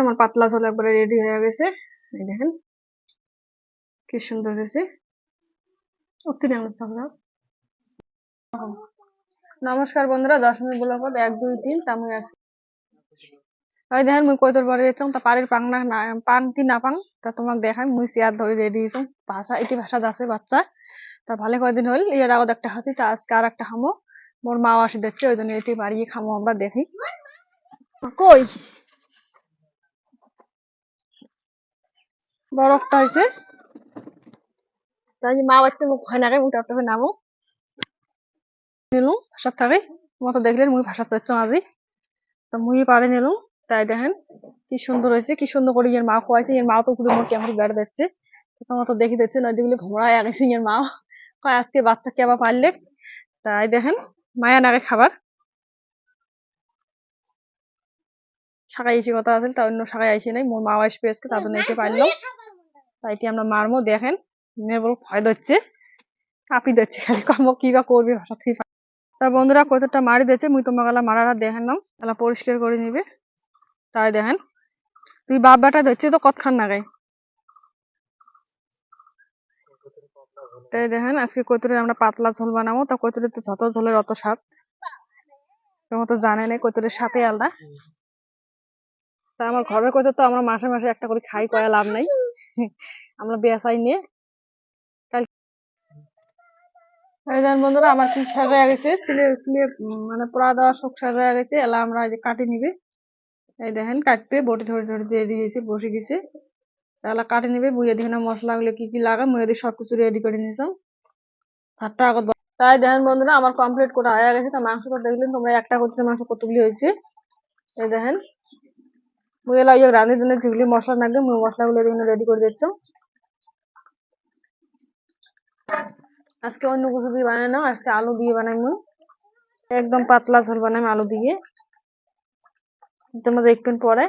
আমার পাতলা ঝোল একবারে রেডি হয়ে গেছে। এই দেখেন, কি সুন্দর হয়েছে। অতি নমস্কার বন্ধুরা দশমী ব্লগত এক, দুই, তিন, তামুই আছে। ওই দেখেন, মুই কই তোর বাড়ি তা পাড়ির পাং না, না- পাং কি না পাং, তা তোমাক দেখাই, মুই চেয়ার ধরে রেডি হয়েছ। ভাষা, এটি ভাষা আছে বাচ্চা। তা ভালো কয়দিন হইল এর আগত একটা হাসি, তা আজকে আর একটা খামো মোর মা আসি দেখছে, ওই জন্য এটি বাড়িয়ে খামো, আমরা দেখি। কই? বরফটা হয়েছে। তাই মা বাচ্চা মুখ হয় না রে, মুখ টাপটা নামো নিলুম, ভাষার থাকে মতো দেখলেন মুই ভাষা চাচ্ছ আজি তো মুই পারে নিলুম। তাই দেখেন কি সুন্দর হয়েছে, কি সুন্দর করে এর মা খোয়াইছে। এর মা তো পুরো মোট কেমন বেড়ে দিচ্ছে। তোমার তো দেখি দিচ্ছে নদী গুলি ঘোমড়ায় আগেছে এর মা। কয় আজকে বাচ্চা কে আবার পারলে? তাই দেখেন, মায়া নাগে খাবার। শাখায় এসে কথা আছে, তা অন্য শাখায় আইসি নাই, মোর মা আসবে আজকে তার জন্য এসে তাই এটি আমরা মারমো দেখেন নেবল ভয় দিচ্ছে কাঁপি দিচ্ছে খালি, কম কি বা করবি ভাষা থেকে তা বন্ধুরা, কতটা মারি দিয়েছে মুই তোমাকে এলা মারারা দেখেন নাও এলা পরিষ্কার করে নিবে। তাই দেখেন, তুই বাপ বেটা ধরছে তো কতখান নাগাই তাই দেখেন, আজকে কতুরে আমরা পাতলা ঝোল বানাবো, তা কতুরে তো যত ঝোলের অত স্বাদ। তোমার তো জানে নাই কতুরের সাথে আলাদা। তা আমার ঘরের কথা তো আমরা মাসে মাসে একটা করে খাই, কয়া লাভ নাই। আমরা বেসাই নিয়ে বন্ধুরা, আমার কি সাজা হয়ে গেছে। মানে পোড়া দেওয়া সব সাজা হয়ে গেছে। এলা আমরা যে কাটি নিবে। এই দেখেন, কাটবে, বটি ধরে ধরে দিয়ে দিয়েছি, বসে গেছে। এলা কাটে নিবে বুঝে দেখে না মশলা গুলো কি কি লাগা মুয়ে দিয়ে সবকিছু রেডি করে নিয়েছাম ভাতটা আগত তাই দেখেন বন্ধুরা, আমার কমপ্লিট করা হয়ে গেছে। তা মাংসটা দেখলেন, তোমরা একটা করতে মাংস কতগুলি হয়েছে? এই দেখেন। ওই রাঁধে দিনে যেগুলি মশলা লাগবে মুই মশলাগুলো এখানে রেডি করে দিচ্ছ। আজকে অন্য কিছু দিয়ে বানাই না, আজকে আলু দিয়ে বানাই একদম পাতলা ঝোল বানাই আলু দিয়ে। তোমরা দেখবেন পরে।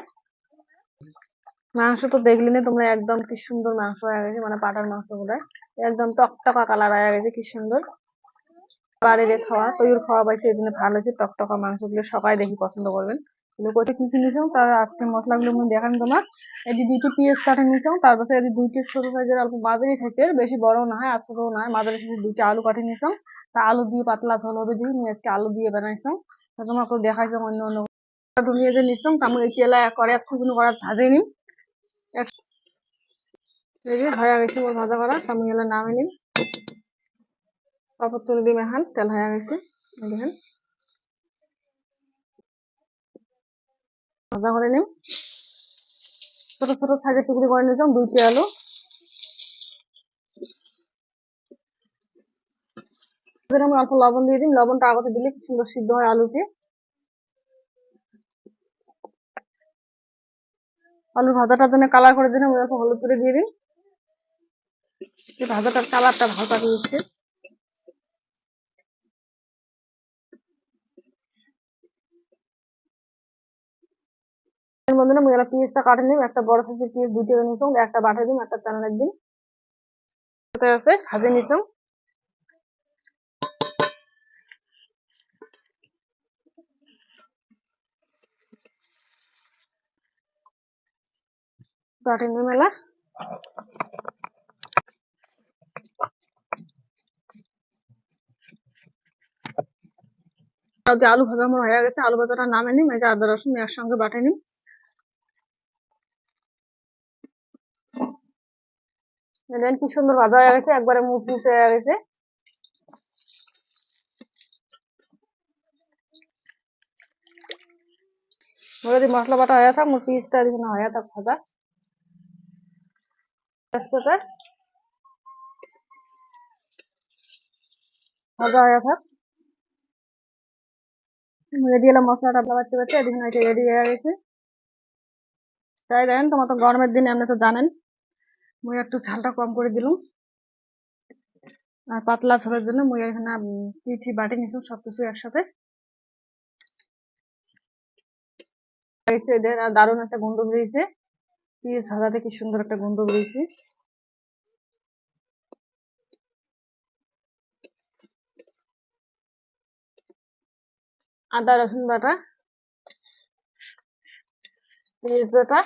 মাংস তো দেখলি না তোমরা, একদম কি সুন্দর মাংস হয়ে গেছে মানে পাটার মাংসগুলো একদম টকটকা কালার হয়ে গেছে, কি সুন্দর। বাড়ির খাওয়া তৈর খাওয়া পাইছে এই জন্য ভালো হয়েছে, টকটকা মাংসগুলো সবাই দেখি পছন্দ করবেন। কিন্তু কোথায় কি কি নিয়েছো তার আজকে মশলাগুলো আমি দেখান তোমার এটি দুইটি পেঁয়াজ কাটা নিয়েছো তারপর এটি দুইটি ছোট সাইজের অল্প মাঝারি সাইজের, বেশি বড় না হয় আর না হয় মাঝারি সাইজের দুইটা আলু কাটে নিয়েছো তা আলু দিয়ে পাতলা ঝোল হবে দিয়ে আমি আজকে আলু দিয়ে বানাইছো তা তোমাকে দেখাইছো অন্য অন্য। ধুনিয়ে যে নিছো তা আমি এই তেলা করে আছে কোনো করার ভাজে নিম এই যে হয়ে গেছে মোর ভাজা করা, তা আমি এলা নামে নিম তারপর তুলে দিম এখন তেল হয়ে গেছে। এই দেখেন। ভাজা করে নিম ছোট ছোট সাইজের টুকরি করে নিতাম দুইটি আলু আমি অল্প লবণ দিয়ে দিন লবণটা আগতে দিলে খুব সুন্দর সিদ্ধ হয় আলুতে। আলুর ভাজাটার জন্য কালার করে দিন আমি অল্প হলুদ করে দিয়ে দিন ভাজাটার কালারটা ভালো থাকে বন্ধুরা আমি এলা পেঁয়াজটা কাটে নিম একটা বড় সাইজের পেঁয়াজ দুইটা নিতাম একটা বাটা দিম একটা টানা একদিন আছে? ভাজে নিতাম কাটে নিম এলা আলু ভাজা আমার হয়ে গেছে, আলু ভাজাটা নামে নিম এই যে আদা রসুন একসঙ্গে বাটে নিম দেখেন কি সুন্দর ভাজা হয়ে গেছে, একবারে মুচমুচে হয়ে গেছে। যদি মশলা বাটা হয়ে থাক মোর পিসটা দিকে হয়ে থাক ভাজা। ভাজা থাক। রেডি মশলাটা রেডি হয়ে গেছে। তাই দেখেন, তোমার তো গরমের দিন, আপনি তো জানেন। মুই একটু ঝালটা কম করে দিলাম। আর পাতলা ঝোলের জন্য মুই এখানে পিঠি, বাটি নিয়েছি সবকিছু একসাথে। আর দারুণ একটা গন্ধ বেরিয়েছে। পিস ভাজাতে কি সুন্দর একটা গন্ধ বেরিয়েছে। আদা, রসুন বাটা তেজপাতা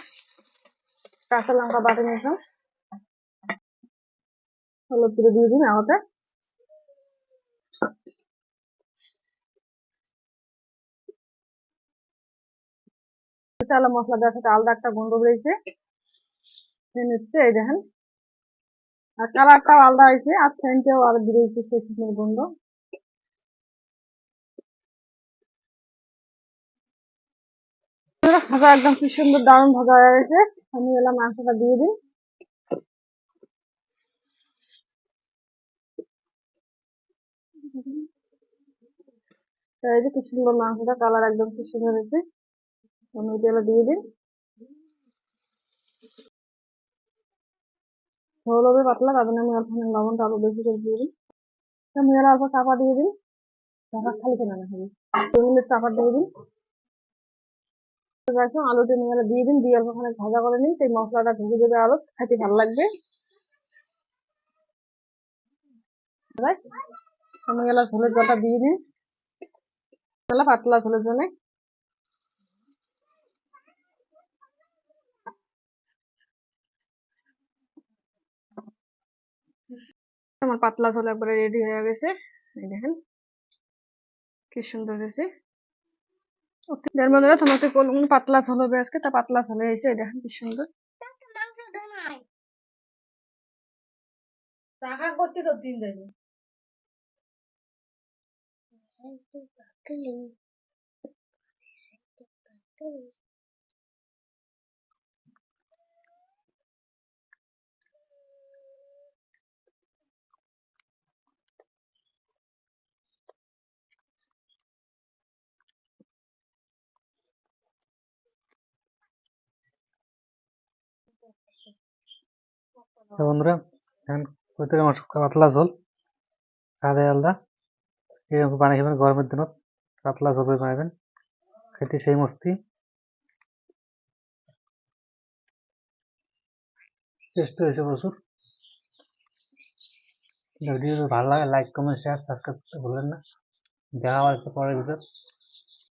কাঁচা লঙ্কা বাটে নিয়েছিলাম। হলুদ করে দিয়ে দিন আওয়াতে চালা মশলা দেওয়ার সাথে আলাদা একটা গন্ধ বেরিয়েছে। নিচ্ছে, এই দেখেন। আর কালারটাও আলাদা হয়েছে, আর সেন্টটাও আর বেরিয়েছে সেই গন্ধ। ভাজা একদম কি সুন্দর দারুণ ভাজা হয়ে গেছে আমি এলাম মাংসটা দিয়ে দিই তো এই যে কি সুন্দর মাংসটা কালার একদম কি সুন্দর হয়েছে। আমি তেলে দিয়ে দিই। ঝোল হবে পাতলা, তার জন্য আমি অল্প লবণটা আরও বেশি করে দিয়ে তো আমি এর অল্প চাপা দিয়ে দিই। চাপা খালি কেন না খালি দু চাপা দিয়ে দিন রাখুন আলুটা নিয়ে দিয়ে দিন দিয়ে অল্প ভাজা করে নিন সেই মশলাটা ঢুকে দেবে আলু খাইতে ভালো লাগবে। আমি গেলা ঝোলের জলটা দিয়ে দিন তাহলে পাতলা ঝোলের জন্য। আমার পাতলা ঝোল একবারে রেডি হয়ে গেছে। এই দেখেন, কি সুন্দর হয়েছে। যার মধ্যে তোমাকে কোন পাতলা ঝোল হবে আজকে, তা পাতলা ঝোল হয়েছে, এই দেখেন কি সুন্দর। টাকা করতে তো দিন দেবে তো বন্ধুরা এখন করতে আমার পাতলা ঝোল খাওয়া দাওয়া আলাদা এরকম বানাই খাবেন, গরমের দিনত। পাতলা ঝোল বানাবেন খেতে সেই মস্তি। টেস্ট হয়েছে প্রচুর। ভিডিও ভালো লাগে লাইক কমেন্ট শেয়ার সাবস্ক্রাইব করতে ভুলবেন না। দেখা হচ্ছে পরের ভিডিও